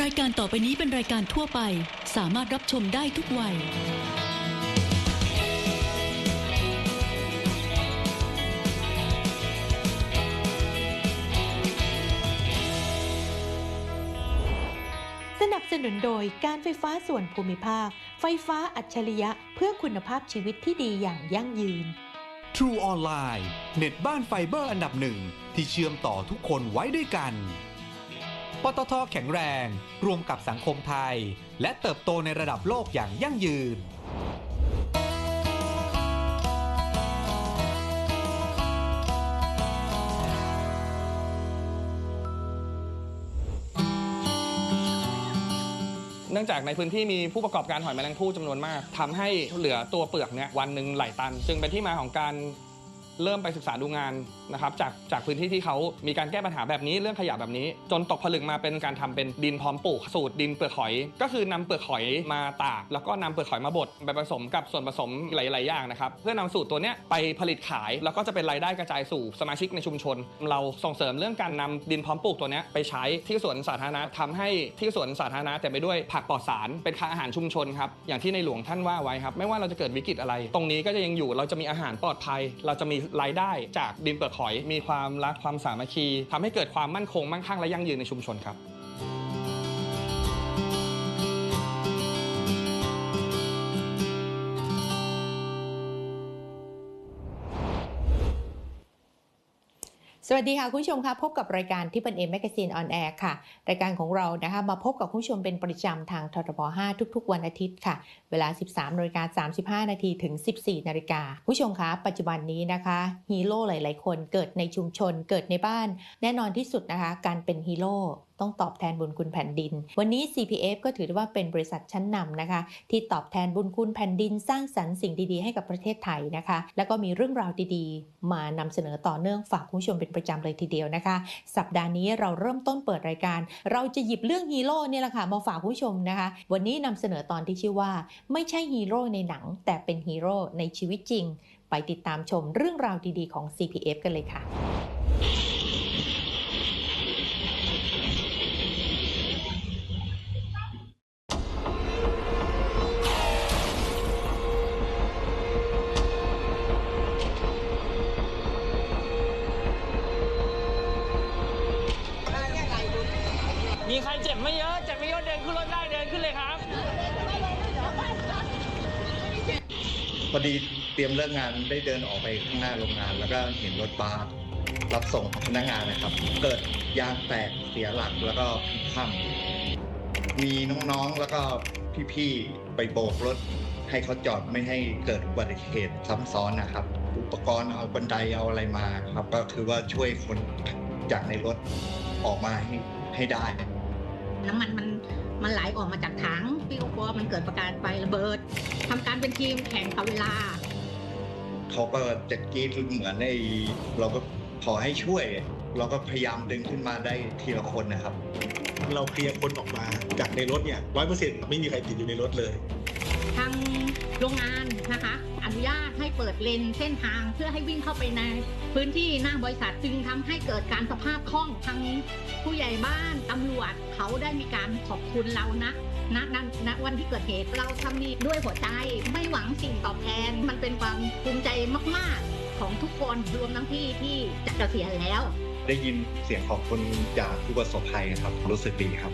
รายการต่อไปนี้เป็นรายการทั่วไป สามารถรับชมได้ทุกวัย สนับสนุนโดยการไฟฟ้าส่วนภูมิภาค ไฟฟ้าอัจฉริยะเพื่อคุณภาพชีวิตที่ดีอย่างยั่งยืน True Online เน็ตบ้านไฟเบอร์อันดับหนึ่งที่เชื่อมต่อทุกคนไว้ด้วยกัน ปตทแข็งแรง รวมกับสังคมไทย และเติบโตในระดับโลกอย่างยั่งยืน เนื่องจากในพื้นที่มีผู้ประกอบการหอยแมลงภู่จำนวนมากทำให้เหลือตัวเปลือกเนี่ยวันหนึ่งหลายตัน จึงเป็นที่มาของการเริ่มไปศึกษาดูงาน นะครับจากจากพื้นที่ที่เขามีการแก้ปัญหาแบบนี้เรื่องขยะแบบนี้ จนตกผลึกมาเป็นการทำเป็นดินพร้อมปลูกสูตรดินเปลือกหอย ก็คือนำเปลือกหอยมาตาก แล้วก็นำเปลือกหอยมาบดไปผสมกับส่วนผสมหลาย ๆ อย่างนะครับเพื่อนำสูตรตัวเนี้ยไปผลิตขาย แล้วก็จะเป็นรายได้กระจายสู่สมาชิกในชุมชน เราส่งเสริมเรื่องการนำดินพร้อมปลูกตัวเนี้ยไปใช้ที่สวนสาธารณะทำให้ที่สวนสาธารณะเต็มไปด้วยผักปลอดสารเป็นค่าอาหารชุมชนครับอย่างที่ในหลวงท่านว่าไว้ครับไม่ว่าเราจะเกิดวิกฤตอะไร ตรงนี้ก็จะยังอยู่เราจะมีอาหารปลอดภัย เราจะมีรายได้จากดินเปลือกหอยมีความรักความสามัคคีทำให้เกิดความมั่นคงมั่งคั่งและยั่งยืนในชุมชนครับ วัสดีค่ะ คุณผู้ชมคะพบกับรายการที่เป็นเอ็มแมกซีนออนแอร์ค่ะ รายการของเรานะคะมาพบกับคุณผู้ชมเป็นประจำทางททบ5ทุก ๆ วันอาทิตย์ค่ะ เวลา 13นาฬิกา35 นาทีถึง 14นาฬิกาคุณผู้ชมคะปัจจุบันนี้นะคะฮีโร่หลาย ๆ คนเกิดในชุมชนเกิดในบ้าน แน่นอนที่สุดนะคะ การเป็นฮีโร่ ต้องตอบแทนบุญคุณแผ่นดิน วันนี้ CPF ก็ถือว่าเป็นบริษัทชั้นนำนะคะ ที่ตอบแทนบุญคุณแผ่นดินสร้างสรรค์สิ่งดีๆให้กับประเทศไทยนะคะ แล้วก็มีเรื่องราวดีๆ มานำเสนอต่อเนื่องฝากคุณผู้ชมเป็นประจำเลยทีเดียวนะคะ สัปดาห์นี้เราเริ่มต้นเปิดรายการ เราจะหยิบเรื่องฮีโร่เนี่ยแหละค่ะมาฝากคุณผู้ชมนะคะ วันนี้นำเสนอตอนที่ชื่อว่า ไม่ใช่ฮีโร่ในหนัง แต่เป็นฮีโร่ในชีวิตจริง ไปติดตามชมเรื่องราวดีๆของ CPF กันเลยค่ะ เรียมเลิกงานได้เดินออกไปข้างหน้าโรงงาน แล้วก็เห็นรถบัสรับส่งพนักงานนะครับ เกิดยางแตกเสียหลักแล้วก็พลิกคว่ำมีน้องๆแล้วก็พี่ๆไปโบกรถ ให้เขาจอดไม่ให้เกิดอุบัติเหตุซ้ำซ้อนนะครับ อุปกรณ์เอาบันไดเอาอะไรมาครับ ก็คือว่าช่วยคนจากในรถออกมาให้ให้ได้น้ำมันมันมันไหลออกมาจากถังพี่ก็กลัวมันเกิดประกายไฟระเบิดทำการเป็นทีมแข่งกับเวลา เขาก็จะกรีดเหมือนในเราก็ขอให้ช่วย เราก็พยายามดึงขึ้นมาได้ทีละคนนะครับ เราเคลียร์คนออกมาจากในรถเนี่ยร้อยเปอร์เซ็นต์ไม่มีใครติดอยู่ในรถเลย ทางโรงงานนะคะ อนุญาตให้เปิดเลนเส้นทางเพื่อให้วิ่งเข้าไปใน พื้นที่หน้าบริษัทจึงทำให้เกิดการสภาพคล่องทางผู้ใหญ่บ้านตำรวจเขาได้มีการขอบคุณเรานะ ณณณวันที่เกิดเหตุเราทำนี้ด้วยหัวใจไม่หวังสิ่งตอบแทน มันเป็นความภูมิใจมาก ๆ ของทุกคนรวมทั้งพี่ที่จะเกษียณแล้ว ได้ยินเสียงขอบคุณจากผู้ประสบภัยครับรู้สึกดีครับ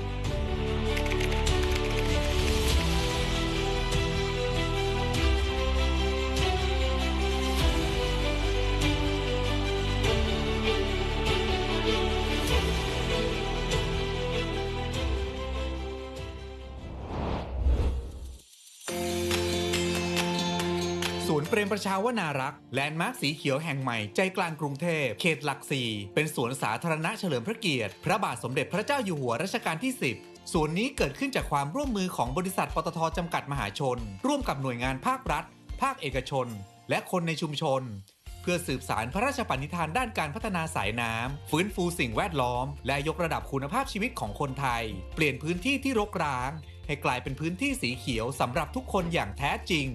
เปรมประชาวนารักษ์แลนด์มาร์คสีเขียวแห่งใหม่ใจกลางกรุงเทพ เขตหลักสี่เป็นสวนสาธารณะเฉลิมพระเกียรติ พระบาทสมเด็จพระเจ้าอยู่หัวรัชกาลที่ 10ศูนนี้เกิดขึ้นจากความร่วมมือของบริษัทปตทจำกัดมหาชน ร่วมกับหน่วยงานภาครัฐ ภาคเอกชน และคนในชุมชน เพื่อสืบสารพระราชปณิธานด้านการพัฒนาสายน้ำฟื้นฟูสิ่งแวดล้อม และยกระดับคุณภาพชีวิตของคนไทย เปลี่ยนพื้นที่ที่รกร้าง ให้กลายเป็นพื้นที่สีเขียวสำหรับทุกคนอย่างแท้จริง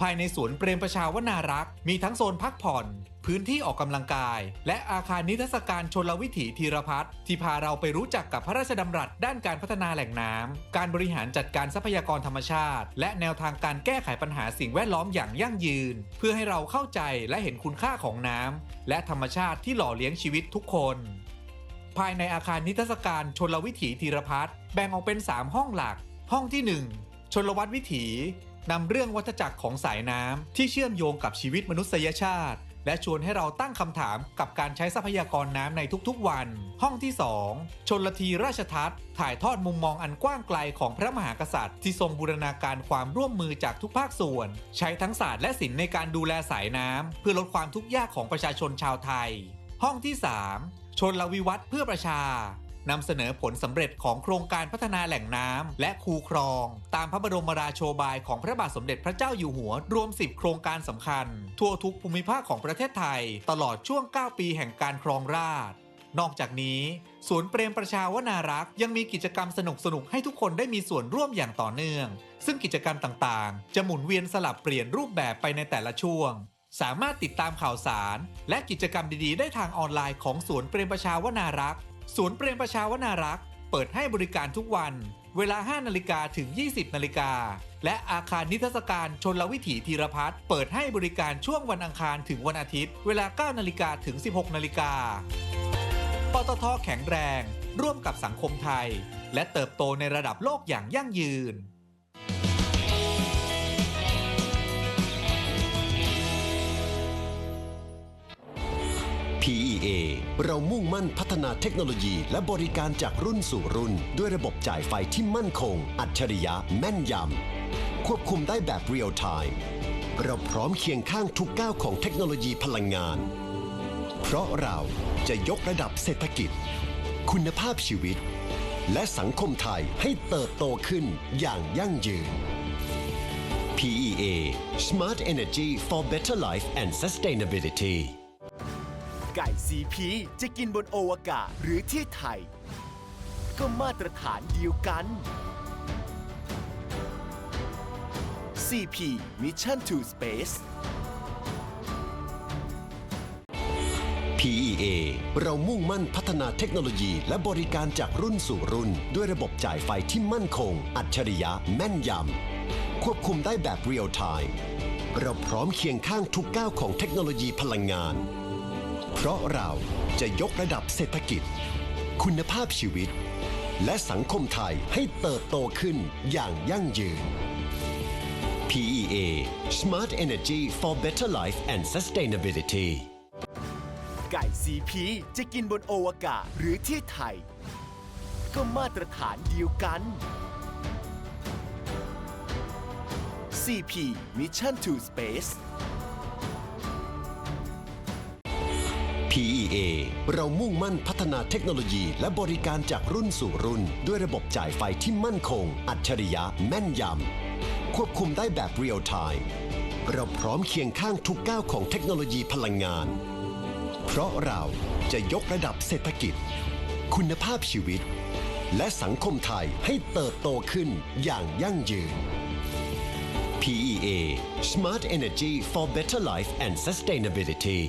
ภายในสวนเปรมประชาวนารักษ์มีทั้งโซนพักผ่อน พื้นที่ออกกำลังกาย และอาคารนิทรรศการชนลวิถีธีรพัฒน์ที่พาเราไปรู้จักกับพระราชดำรัสด้านการพัฒนาแหล่งน้ำการบริหารจัดการทรัพยากรธรรมชาติ และแนวทางการแก้ไขปัญหาสิ่งแวดล้อมอย่างยั่งยืน เพื่อให้เราเข้าใจและเห็นคุณค่าของน้ำและธรรมชาติที่หล่อเลี้ยงชีวิตทุกคนภายในอาคารนิทรรศการชนลวิถีธีรพัฒน์แบ่งออกเป็น 3 ห้องหลัก ห้องที่ 1 ชนลวัตวิถี นำเรื่องวัฏจักรของสายน้ำที่เชื่อมโยงกับชีวิตมนุษยชาติ และชวนให้เราตั้งคำถามกับการใช้ทรัพยากรน้ำในทุกๆวัน ห้องที่ 2 ชนลทีราชทัศน์ถ่ายทอดมุมมองอันกว้างไกลของพระมหากษัตริย์ ที่ทรงบูรณาการความร่วมมือจากทุกภาคส่วน ใช้ทั้งศาสตร์และศิลป์ในการดูแลสายน้ำเพื่อลดความทุกข์ยากของประชาชนชาวไทย ห้องที่ 3 ชนลวิวัฒน์เพื่อประชา นำเสนอผลสำเร็จของโครงการพัฒนาแหล่งน้ำและคูครอง ตามพระบรมราโชบายของพระบาทสมเด็จพระเจ้าอยู่หัว รวม 10 โครงการสำคัญ ทั่วทุกภูมิภาคของประเทศไทย ตลอดช่วง 9 ปีแห่งการครองราชนอกจากนี้ศูนย์เปรมประชาวนารักษ์ยังมีกิจกรรมสนุกๆให้ทุกคนได้มีส่วนร่วมอย่างต่อเนื่อง ซึ่งกิจกรรมต่างๆ จะหมุนเวียนสลับเปลี่ยนรูปแบบไปในแต่ละช่วง สามารถติดตามข่าวสาร และกิจกรรมดีๆ ได้ทางออนไลน์ของศูนย์เปรมประชาวนารักษ์ ศูนย์เปรมประชาวนารักษ์เปิดให้บริการทุกวัน เวลา 5 นาฬิกาถึง 20 นาฬิกา และอาคารนิทรรศการชนลวิถีธีรพัฒน์เปิดให้บริการช่วงวันอังคารถึงวันอาทิตย์ เวลา 9 นาฬิกาถึง 16 นาฬิกา ปตทแข็งแรง ร่วมกับสังคมไทย และเติบโตในระดับโลกอย่างยั่งยืน PEA เรามุ่งมั่นพัฒนาเทคโนโลยี และบริการจากรุ่นสู่รุ่น ด้วยระบบจ่ายไฟที่มั่นคง อัจฉริยะแม่นยำ ควบคุมได้แบบเรียลไทม์เราพร้อมเคียงข้างทุกก้าวของเทคโนโลยีพลังงาน เพราะเราจะยกระดับเศรษฐกิจ คุณภาพชีวิต และสังคมไทยให้เติบโตขึ้นอย่างยั่งยืน PEA Smart Energy for Better Life and Sustainability ไก่ซีพีจะกินบนโอวกาศหรือที่ไทย ก็มาตรฐานเดียวกัน CP Mission to Space PEA เรามุ่งมั่นพัฒนาเทคโนโลยี และบริการจากรุ่นสู่รุ่น ด้วยระบบจ่ายไฟที่มั่นคง อัจฉริยะแม่นยำ ควบคุมได้แบบเรียลไทม์เราพร้อมเคียงข้างทุกก้าวของเทคโนโลยีพลังงาน เพราะเราจะยกระดับเศรษฐกิจ คุณภาพชีวิต และสังคมไทยให้เติบโตขึ้นอย่างยั่งยืน PEA Smart Energy for Better Life and Sustainability ไก่ซีพีจะกินบนโอวกาศหรือที่ไทย ก็มาตรฐานเดียวกัน CP Mission to Space PEA เรามุ่งมั่นพัฒนาเทคโนโลยี และบริการจากรุ่นสู่รุ่น ด้วยระบบจ่ายไฟที่มั่นคง อัจฉริยะแม่นยำ ควบคุมได้แบบเรียลไทม์เราพร้อมเคียงข้างทุกก้าวของเทคโนโลยีพลังงาน เพราะเราจะยกระดับเศรษฐกิจ คุณภาพชีวิต และสังคมไทยให้เติบโตขึ้นอย่างยั่งยืน PEA Smart Energy for Better Life and Sustainability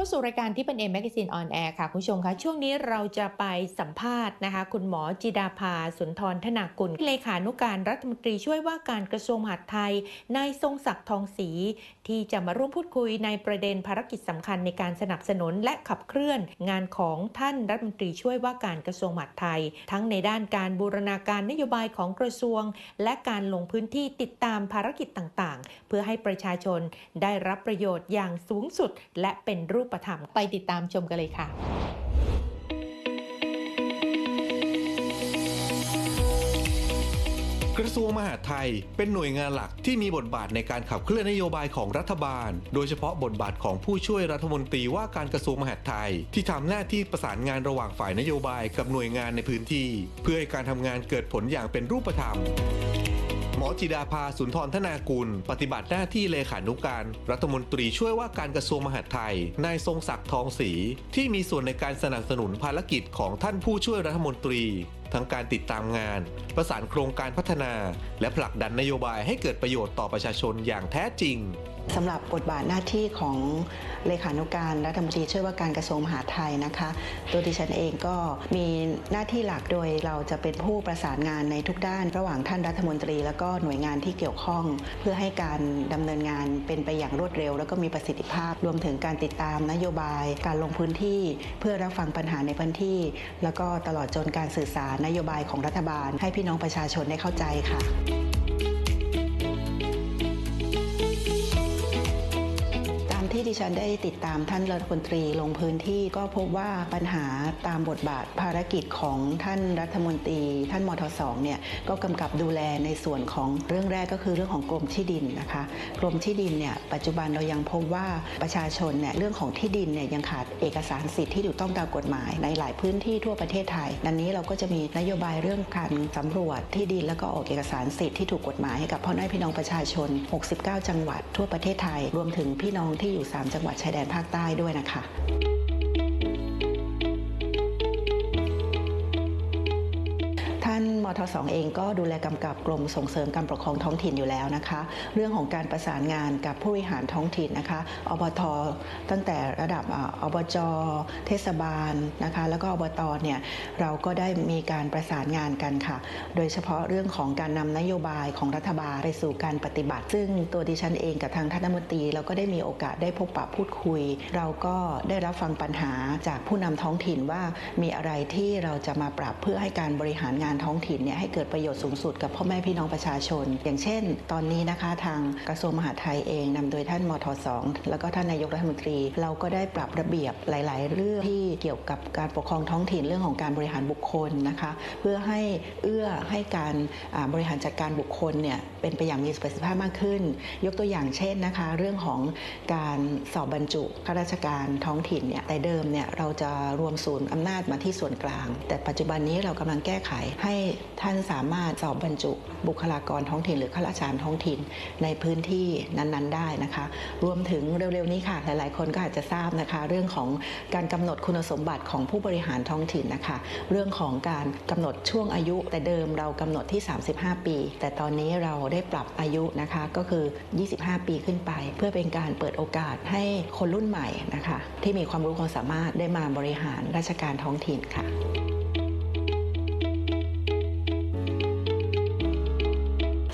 เข้าสู่รายการที่เป็น M Magazine on Air ค่ะ คุณผู้ชมคะช่วงนี้เราจะไปสัมภาษณ์นะคะ คุณหมอจิดาภาสุนทรธนากุลเลขานุการรัฐมนตรีช่วยว่าการกระทรวงมหาดไทยนายทรงศักดิ์ทองศรีที่จะมาร่วมพูดคุยในประเด็นภารกิจสำคัญในการสนับสนุนและขับเคลื่อน งานของท่านรัฐมนตรีช่วยว่าการกระทรวงมหาดไทย ทั้งในด้านการบูรณาการนโยบายของกระทรวง และการลงพื้นที่ติดตามภารกิจต่างๆ เพื่อให้ประชาชนได้รับประโยชน์อย่างสูงสุด และเป็นรูปธรรมไปติดตามชมกันเลยค่ะกระทรวงมหาดไทยเป็นหน่วยงานหลักที่มีบทบาทในการขับเคลื่อนนโยบายของรัฐบาล โดยเฉพาะบทบาทของผู้ช่วยรัฐมนตรีว่าการกระทรวงมหาดไทย ที่ทำหน้าที่ประสานงานระหว่างฝ่ายนโยบายกับหน่วยงานในพื้นที่ เพื่อให้การทำงานเกิดผลอย่างเป็นรูปธรรม จิดาภาสุนทรธนากุล ปฏิบัติหน้าที่เลขานุการ รัฐมนตรีช่วยว่าการกระทรวงมหาดไทย นายทรงศักดิ์ทองศรีที่มีส่วนในการสนับสนุนภารกิจของท่านผู้ช่วยรัฐมนตรี ทั้งการติดตามงาน ประสานโครงการพัฒนา และผลักดันนโยบายให้เกิดประโยชน์ต่อประชาชนอย่างแท้จริงสำหรับบทบาทหน้าที่ของเลขานุการรัฐมนตรีช่วยว่าการกระทรวงมหาดไทยนะคะ ตัวดิฉันเองก็มีหน้าที่หลักโดยเราจะเป็นผู้ประสานงานในทุกด้านระหว่างท่านรัฐมนตรี แล้วก็หน่วยงานที่เกี่ยวข้อง เพื่อให้การดำเนินงานเป็นไปอย่างรวดเร็ว แล้วก็มีประสิทธิภาพ รวมถึงการติดตามนโยบาย การลงพื้นที่ เพื่อรับฟังปัญหาในพื้นที่ แล้วก็ตลอดจนการสื่อสารนโยบายของรัฐบาล ให้พี่น้องประชาชนได้เข้าใจค่ะ ที่ดิฉันได้ติดตามท่านรัฐมนตรีลงพื้นที่ก็พบว่าปัญหาตามบทบาทภารกิจของท่านรัฐมนตรี ท่านมทสองเนี่ยก็กำกับดูแลในส่วนของเรื่องแรกก็คือเรื่องของกรมที่ดินนะคะกรมที่ดินเนี่ยปัจจุบันเรายังพบว่าประชาชนเนี่ยเรื่องของที่ดินเนี่ยยังขาดเอกสารสิทธิ์ที่ถูกต้องตามกฎหมายในหลายพื้นที่ทั่วประเทศไทยดังนี้เราก็จะมีนโยบายเรื่องการสำรวจที่ดินแล้วก็ออกเอกสารสิทธิ์ที่ถูกกฎหมายให้กับพ่อแม่พี่น้องประชาชน 69 จังหวัดทั่วประเทศไทย รวมถึงพี่น้องที่อยู่3 จังหวัดชายแดนภาคใต้ด้วยนะคะ ท่านมทสเองก็ดูแลกำกับกรมส่งเสริมการปกครองท้องถิ่นอยู่แล้วนะคะ เรื่องของการประสานงานกับผู้บริหารท้องถิ่นนะคะอบทตั้งแต่ระดับอบจเทศบาลนะคะ แล้วก็อบตเนี่ยเราก็ได้มีการประสานงานกันค่ะ โดยเฉพาะเรื่องของการนำนโยบายของรัฐบาลไปสู่การปฏิบัติ ซึ่งตัวดิฉันเองกับทางท่านรัฐมนตรีเราก็ได้มีโอกาสได้พบปะพูดคุย เราก็ได้รับฟังปัญหาจากผู้นำท้องถิ่นว่ามีอะไรที่เราจะมาปรับเพื่อให้การบริหารงานท้องถิ่นเนี่ยให้เกิดประโยชน์สูงสุดกับพ่อแม่พี่น้องประชาชน อย่างเช่น ตอนนี้นะคะทางกระทรวงมหาดไทยเองนำโดยท่านมทสแล้วก็ท่านนายกรัฐมนตรี เราก็ได้ปรับระเบียบหลาย ๆ เรื่องที่เกี่ยวกับการปกครองท้องถิ่นเรื่องของการบริหารบุคคลนะคะเพื่อให้เอื้อให้การบริหารจัดการบุคคลเนี่ยเป็นไปอย่างมีประสิทธิภาพมากขึ้น ยกตัวอย่างเช่นนะคะ เรื่องของการสอบบรรจุข้าราชการท้องถิ่นเนี่ยแต่เดิมเนี่ยเราจะรวมศูนย์อำนาจมาที่ส่วนกลาง แต่ปัจจุบันนี้เรากำลังแก้ไขให้ ท่านสามารถสอบบรรจุบุคลากรท้องถิ่นหรือข้าราชการท้องถิ่นในพื้นที่นั้นๆ ได้นะคะ รวมถึงเร็วๆนี้ค่ะ หลายๆ คนก็อาจจะทราบนะคะ เรื่องของการกำหนดคุณสมบัติของผู้บริหารท้องถิ่นนะคะ เรื่องของการกำหนดช่วงอายุ แต่เดิมเรากำหนดที่ 35 ปี แต่ตอนนี้เราได้ปรับอายุนะคะก็คือ 25 ปีขึ้นไป เพื่อเป็นการเปิดโอกาสให้คนรุ่นใหม่นะคะ ที่มีความรู้ความสามารถได้มาบริหารราชการท้องถิ่นค่ะ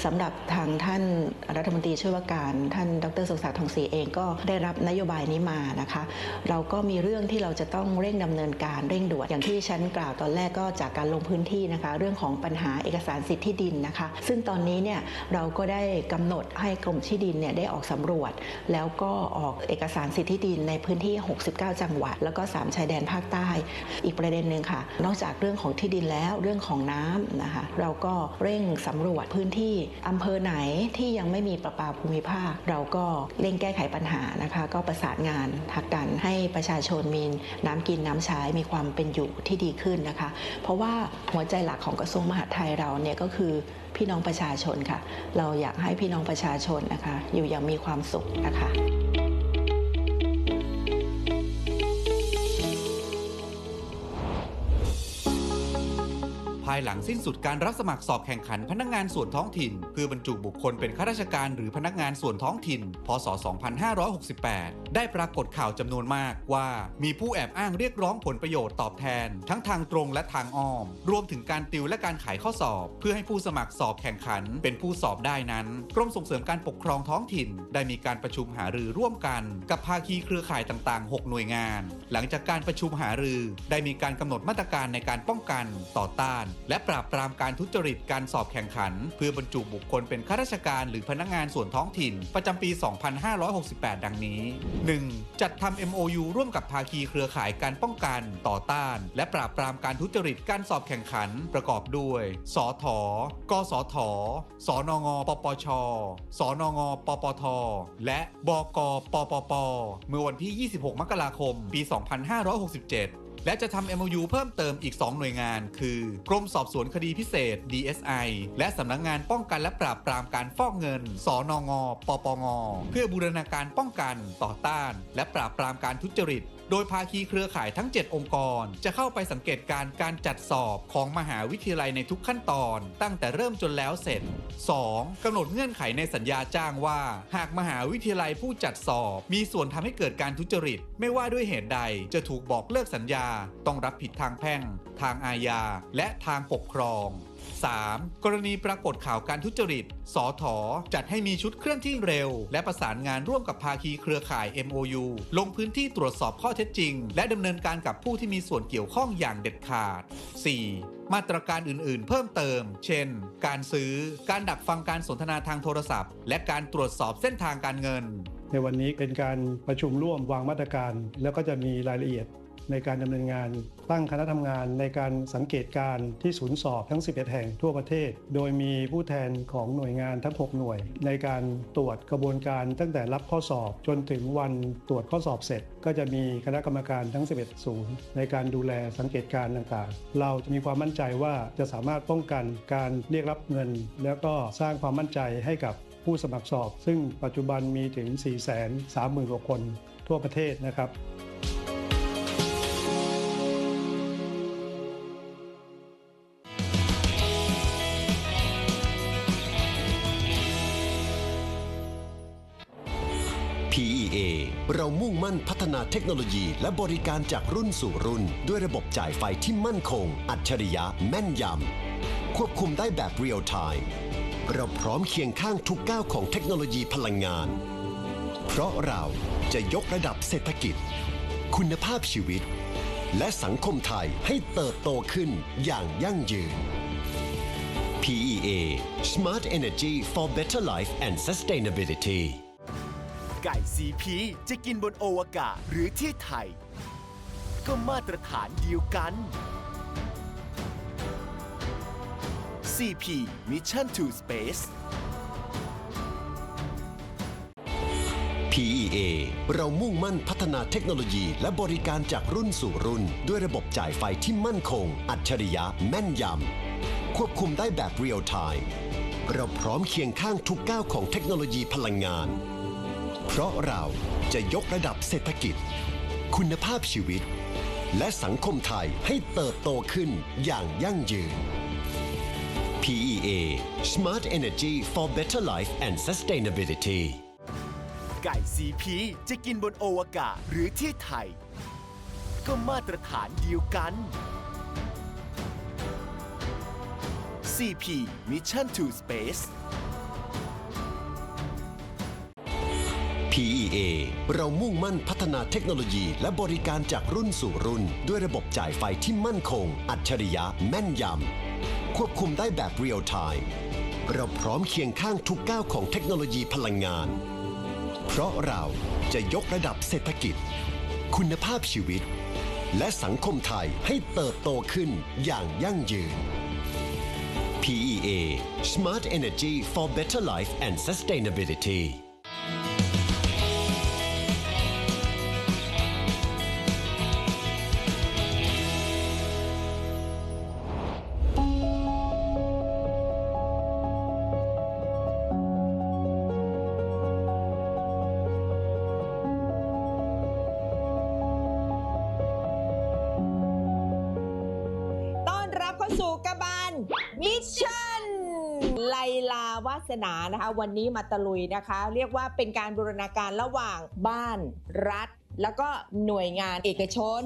สำหรับทางท่านรัฐมนตรีช่วยว่าการ ท่านดรสมศักดิ์ทองศรีเองก็ได้รับนโยบายนี้มานะคะ เราก็มีเรื่องที่เราจะต้องเร่งดำเนินการเร่งด่วนอย่างที่ฉันกล่าวตอนแรกก็จากการลงพื้นที่นะคะ เรื่องของปัญหาเอกสารสิทธิที่ดินนะคะ ซึ่งตอนนี้เนี่ยเราก็ได้กำหนดให้กรมที่ดินเนี่ยได้ออกสำรวจ แล้วก็ออกเอกสารสิทธิที่ดินในพื้นที่ 69 จังหวัด แล้วก็ 3 ชายแดนภาคใต้ อีกประเด็นหนึ่งค่ะ นอกจากเรื่องของที่ดินแล้วเรื่องของน้ำนะคะ เราก็เร่งสำรวจพื้นที่อำเภอไหนที่ยังไม่มีประปาภูมิภาค เราก็เร่งแก้ไขปัญหานะคะ ก็ประสานงานทักกันให้ประชาชนมีน้ำกินน้ำใช้มีความเป็นอยู่ที่ดีขึ้นนะคะ เพราะว่าหัวใจหลักของกระทรวงมหาดไทยเราเนี่ยก็คือพี่น้องประชาชนค่ะ เราอยากให้พี่น้องประชาชนนะคะ อยู่อย่างมีความสุขนะคะายหลังสิ้นสุดการรับสมัครสอบแข่งขันพนักงานส่วนท้องถิ่น เพื่อบรรจุบุคคลเป็นข้าราชการหรือพนักงานส่วนท้องถิ่น พศ 2568 ได้ปรากฏข่าวจำนวนมากว่ามีผู้แอบอ้างเรียกร้องผลประโยชน์ตอบแทน ทั้งทางตรงและทางอ้อม รวมถึงการติวและการขายข้อสอบ เพื่อให้ผู้สมัครสอบแข่งขัน เป็นผู้สอบได้นั้น กรมส่งเสริมการปกครองท้องถิ่น ได้มีการประชุมหารือร่วมกัน กับภาคีเครือข่ายต่าง ๆ 6 หน่วยงาน หลังจากการประชุมหารือ ได้มีการกำหนดมาตรการในการป้องกัน ต่อต้าน และปราบปรามการทุจริตการสอบแข่งขัน เพื่อบรรจุบุคคลเป็นข้าราชการหรือพนักงานส่วนท้องถิ่น ประจำปี 2568 ดังนี้ 1. จัดทำ MOU ร่วมกับภาคีเครือข่ายการป้องกัน ต่อต้าน และปราบปรามการทุจริตการสอบแข่งขันประกอบด้วย สท กสท สนง ปปช สนง ปปท และบก ปปป เมื่อวันที่ 26 มกราคม ปี 2567 และจะทำ MOU เพิ่มเติมอีก 2 หน่วยงาน คือกรมสอบสวนคดีพิเศษ DSI และสำนักงานป้องกันและปราบปรามการฟอกเงิน สนง ปปง เพื่อบูรณาการป้องกัน ต่อต้าน และปราบปรามการทุจริต โดยภาคีเครือข่ายทั้ง 7 องค์กร จะเข้าไปสังเกตการการจัดสอบของมหาวิทยาลัยในทุกขั้นตอน ตั้งแต่เริ่มจนแล้วเสร็จ 2. กำหนดเงื่อนไขในสัญญาจ้างว่า หากมหาวิทยาลัยผู้จัดสอบ มีส่วนทำให้เกิดการทุจริต ไม่ว่าด้วยเหตุใดจะถูกบอกเลิกสัญญา ต้องรับผิดทางแพ่ง ทางอาญาและทางปกครอง 3. กรณีปรากฏข่าวการทุจริต สอถอจัดให้มีชุดเคลื่อนที่เร็ว และประสานงานร่วมกับภาคีเครือข่าย MOU ลงพื้นที่ตรวจสอบข้อเท็จจริง และดำเนินการกับผู้ที่มีส่วนเกี่ยวข้องอย่างเด็ดขาด 4. มาตรการอื่นๆ เพิ่มเติม เช่น การซื้อ การดักฟังการสนทนาทางโทรศัพท์ และการตรวจสอบเส้นทางการเงิน ในวันนี้เป็นการประชุมร่วมวางมาตรการ แล้วก็จะมีรายละเอียด ในการดำเนินงาน ตั้งคณะทำงานในการสังเกตการณ์ที่ศูนย์สอบทั้ง 11 แห่งทั่วประเทศ โดยมีผู้แทนของหน่วยงานทั้ง 6 หน่วย ในการตรวจกระบวนการตั้งแต่รับข้อสอบจนถึงวันตรวจข้อสอบเสร็จ ก็จะมีคณะกรรมการทั้ง 11 ศูนย์ในการดูแลสังเกตการณ์ต่างๆ เราจะมีความมั่นใจว่าจะสามารถป้องกันการเรียกรับเงิน แล้วก็สร้างความมั่นใจให้กับผู้สมัครสอบ ซึ่งปัจจุบันมีถึง 4 3 0 0 0 0กว่าคนทั่วประเทศนะครับ เรามุ่งมั่นพัฒนาเทคโนโลยี และบริการจากรุ่นสู่รุ่น ด้วยระบบจ่ายไฟที่มั่นคง อัจฉริยะแม่นยำ ควบคุมได้แบบเรียลไทม์เราพร้อมเคียงข้างทุกก้าวของเทคโนโลยีพลังงาน เพราะเราจะยกระดับเศรษฐกิจ คุณภาพชีวิต และสังคมไทยให้เติบโตขึ้นอย่างยั่งยืน PEA Smart Energy for Better Life and Sustainability ไก่ซีพีจะกินบนโอวกาศหรือที่ไทย ก็มาตรฐานเดียวกัน CP Mission to Space PEA เรามุ่งมั่นพัฒนาเทคโนโลยีและบริการจากรุ่นสู่รุ่น ด้วยระบบจ่ายไฟที่มั่นคง อัจฉริยะแม่นยำ ควบคุมได้แบบเรียลไทม์เราพร้อมเคียงข้างทุกก้าวของเทคโนโลยีพลังงาน เพราะเราจะยกระดับเศรษฐกิจ คุณภาพชีวิต และสังคมไทยให้เติบโตขึ้นอย่างยั่งยืน PEA Smart Energy for Better Life and Sustainability ไก่ซีพีจะกินบนโอวกาศหรือที่ไทย ก็มาตรฐานเดียวกัน CP Mission to Space PEA เรามุ่งมั่นพัฒนาเทคโนโลยี และบริการจากรุ่นสู่รุ่น ด้วยระบบจ่ายไฟที่มั่นคง อัจฉริยะแม่นยำ ควบคุมได้แบบเรียลไทม์เราพร้อมเคียงข้างทุกก้าวของเทคโนโลยีพลังงาน เพราะเราจะยกระดับเศรษฐกิจ คุณภาพชีวิต และสังคมไทยให้เติบโตขึ้นอย่างยั่งยืน PEA Smart Energy for Better Life and Sustainability ไลลาวาสนานะคะ วันนี้มาตะลุยนะคะ เรียกว่าเป็นการบูรณาการระหว่างบ้านรัฐ แล้วก็หน่วยงานเอกชน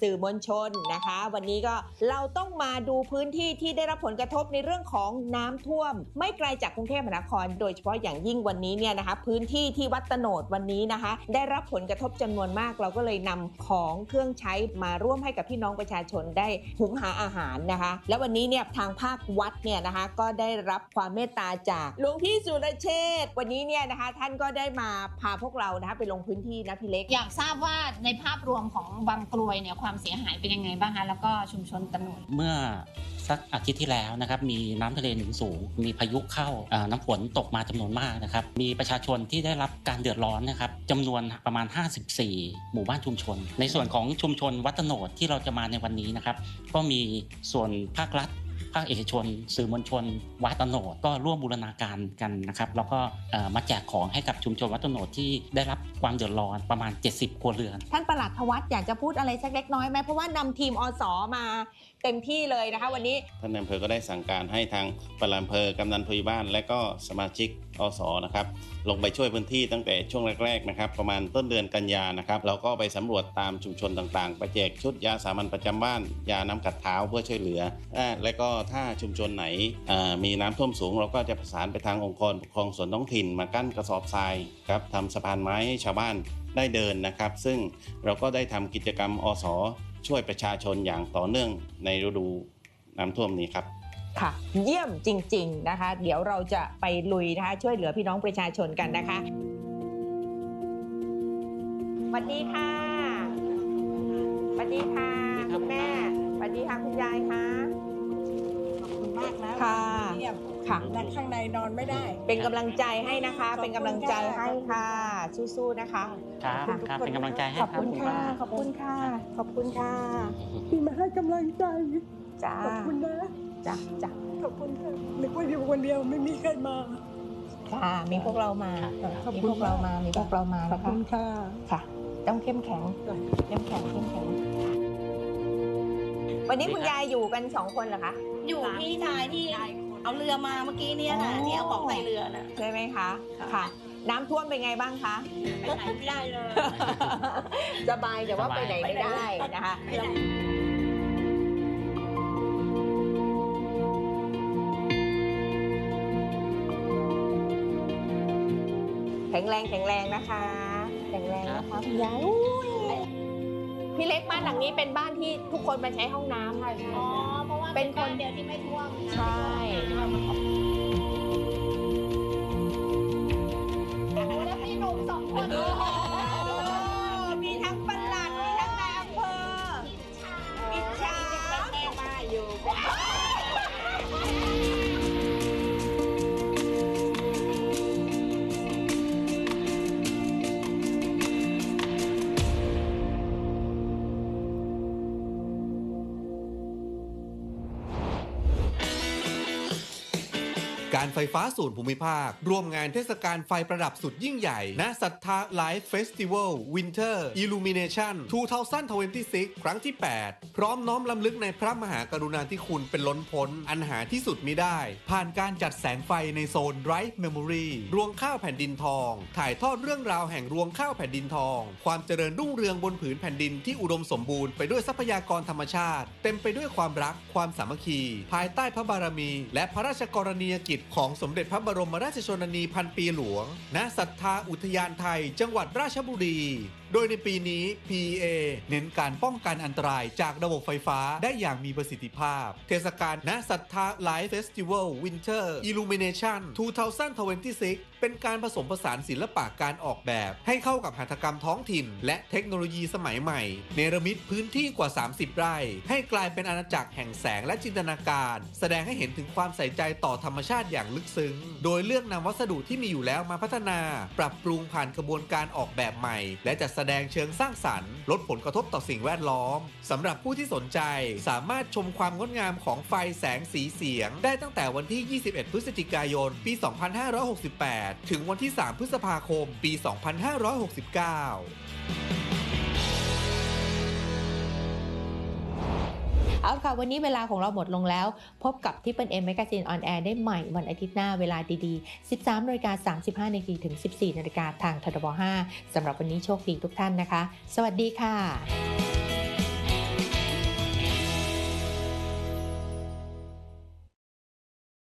สื่อมวลชนนะคะ วันนี้ก็เราต้องมาดูพื้นที่ที่ได้รับผลกระทบในเรื่องของน้ำท่วม ไม่ไกลจากกรุงเทพมหานคร โดยเฉพาะอย่างยิ่งวันนี้เนี่ยนะคะ พื้นที่ที่วัดตโนดวันนี้นะคะ ได้รับผลกระทบจำนวนมาก เราก็เลยนำของเครื่องใช้มาร่วมให้กับพี่น้องประชาชนได้หุงหาอาหารนะคะ แล้ววันนี้เนี่ยทางภาควัดเนี่ยนะคะก็ได้รับความเมตตาจากหลวงพี่สุรเชษวันนี้เนี่ยนะคะ ท่านก็ได้มาพาพวกเรานะคะไปลงพื้นที่นะพี่เล็กอยากทราบราบว่าในภาพรวมของบางกรวยเนี่ยความเสียหายเป็นยังไงบ้างคะแล้วก็ชุมชนตะหนุน เมื่อสักอาทิตย์ที่แล้วนะครับมีน้ำทะเลหนุนสูง มีพายุเข้าอ่าน้ำฝนตกมาจำนวนมากนะครับ มีประชาชนที่ได้รับการเดือดร้อนนะครับจำนวนประมาณ 54 หมู่บ้านชุมชน ในส่วนของชุมชนวัดโตโนดที่เราจะมาในวันนี้นะครับ ก็มีส่วนภาครัฐ ภาคเอกชน สื่อมวลชน วัดโตโนดก็ร่วมบูรณาการกันนะครับแล้วก็มาแจกของให้กับชุมชนวัดโตโนดที่ได้รับความเดือดร้อนประมาณ 70ครัวเรือน ท่านประหลัดทวัฒอยากจะพูดอะไรสักเล็กน้อยไหมเพราะว่านำทีมอสมา เต็มที่เลยนะคะ วันนี้ท่านนายอำเภอก็ได้สั่งการให้ทางปลัดอำเภอกำนันผู้ใหญ่บ้าน และก็สมาชิกอสนะครับลงไปช่วยพื้นที่ตั้งแต่ช่วงแรกๆนะครับประมาณต้นเดือนกันยานะครับเราก็ไปสำรวจตามชุมชนต่างๆ ไปแจกชุดยาสามัญประจำบ้าน ยาน้ำกัดเท้าเพื่อช่วยเหลืออ่าและก็ถ้าชุมชนไหนอ่ามีน้ำท่วมสูง เราก็จะประสานไปทางองค์กรปกครองส่วนท้องถิ่นมากั้นกระสอบทรายครับทำสะพานไม้ให้ชาวบ้านได้เดินนะครับ ซึ่งเราก็ได้ทำกิจกรรมอส ช่วยประชาชนอย่างต่อเนื่องในฤดูน้ำท่วมนี้ครับค่ะเยี่ยมจริง ๆนะคะ เดี๋ยวเราจะไปลุยนะคะช่วยเหลือพี่น้องประชาชนกันนะคะสวัสดีค่ะสวัสดีค่ะคุณแม่สวัสดีค่ะคุณยายค่ะ มากนะค่ะเยี่ยมค่ะและข้างในนอนไม่ได้ เป็นกำลังใจให้นะคะขอบคุณเป็นกำลังใจให้ค่ะ สู้ๆนะคะ ครับครับเป็นกำลังใจให้ขอบคุณครับค่ะขอบคุณค่ะ ขอบคุณค่ะที่มาให้กำลังใจ จ้าขอบคุณนะ จ้าจ้าขอบคุณค่ะนึกว่าอยู่คนเดียวไม่มีใครมา ค่ะ มีพวกเรามาขอบมีคุพณวกเรามา มีพวกเรามาขอบนะคะคุณค่ะ ค่ะ ต้องเข้มแข็งเข้มแข็งเข้มแข็ง วันนี้คุณยายอยู่กันสองคนเหรอคะ อยู่พี่ชายที่เอาเรือมาเมื่อกี้เนี่ยนะที่เอาของใส่เรือน่ะ ใช่ไหมคะค่ะ น้ำท่วมเป็นไงบ้างคะ ไปไหนไม่ได้เลยสบายแต่ว่าไปไหนไม่ได้นะคะแข็งแรงแข็งแรงนะคะ แข็งแรงนะคะคุณยายอุ้ยพี่เล็กบ้านหลังนี้เป็นบ้านที่ทุกคนมาใช้ห้องน้ำค่ะอ๋อ เป็นคนเดียวที่ไม่ท่วมนะ ใช่ การไฟฟ้าส่วนภูมิภาค ร่วมงานเทศกาลไฟประดับสุดยิ่งใหญ่ณศรัทธาไลฟ์เฟสติวัลวินเทอร์อิลูมิเนชั่น2026 ครั้งที่ 8 พร้อมน้อมลำลึกในพระมหากรุณาธิคุณเป็นล้นพ้น อันหาที่สุดมิได้ ผ่านการจัดแสงไฟในโซนไรฟ์เมมโมรีรวงข้าวแผ่นดินทอง ถ่ายทอดเรื่องราวแห่งรวงข้าวแผ่นดินทอง ความเจริญรุ่งเรืองบนผืนแผ่นดินที่อุดมสมบูรณ์ไปด้วยทรัพยากรธรรมชาติ เต็มไปด้วยความรักความสามัคคี ภายใต้พระบารมี และพระราชกรณียกิจของสมเด็จพระบรมราชชนนีพันปีหลวง ณ ศรัทธาอุทยานไทย จังหวัดราชบุรี โดยในปีนี้ PA เน้นการป้องกันอันตรายจากระบบไฟฟ้าได้อย่างมีประสิทธิภาพ เทศกาลณศรัทธา Live Festival Winter Illumination 2026 เป็นการผสมผสานศิลปะการออกแบบ ให้เข้ากับหัตถกรรมท้องถิ่น และเทคโนโลยีสมัยใหม่ เนรมิตพื้นที่กว่า 30 ไร่ ให้กลายเป็นอาณาจักรแห่งแสงและจินตนาการ แสดงให้เห็นถึงความใส่ใจต่อธรรมชาติอย่างลึกซึ้ง โดยเลือกนำวัสดุที่มีอยู่แล้วมาพัฒนา ปรับปรุงผ่านกระบวนการออกแบบใหม่ และจัดสดงเชิงสร้างสรรค์ลดผลกระทบต่อสิ่งแวดล้อมสำหรับผู้ที่สนใจสามารถชมความงดงามของไฟแสงสีเสียง ได้ตั้งแต่วันที่ 21 พฤศจิกายน ปี 2568 ถึงวันที่ 3 พฤษภาคม ปี 2569 เอาค่ะ วันนี้เวลาของเราหมดลงแล้ว พบกับที่เป็นเอ็มแมกซีนออนแอร์ได้ใหม่วันอาทิตย์หน้าเวลาดีๆ 13นาฬิกา35นาทีถึง 14นาฬิกาทางททบ5สำหรับวันนี้โชคดีทุกท่านนะคะ สวัสดีค่ะ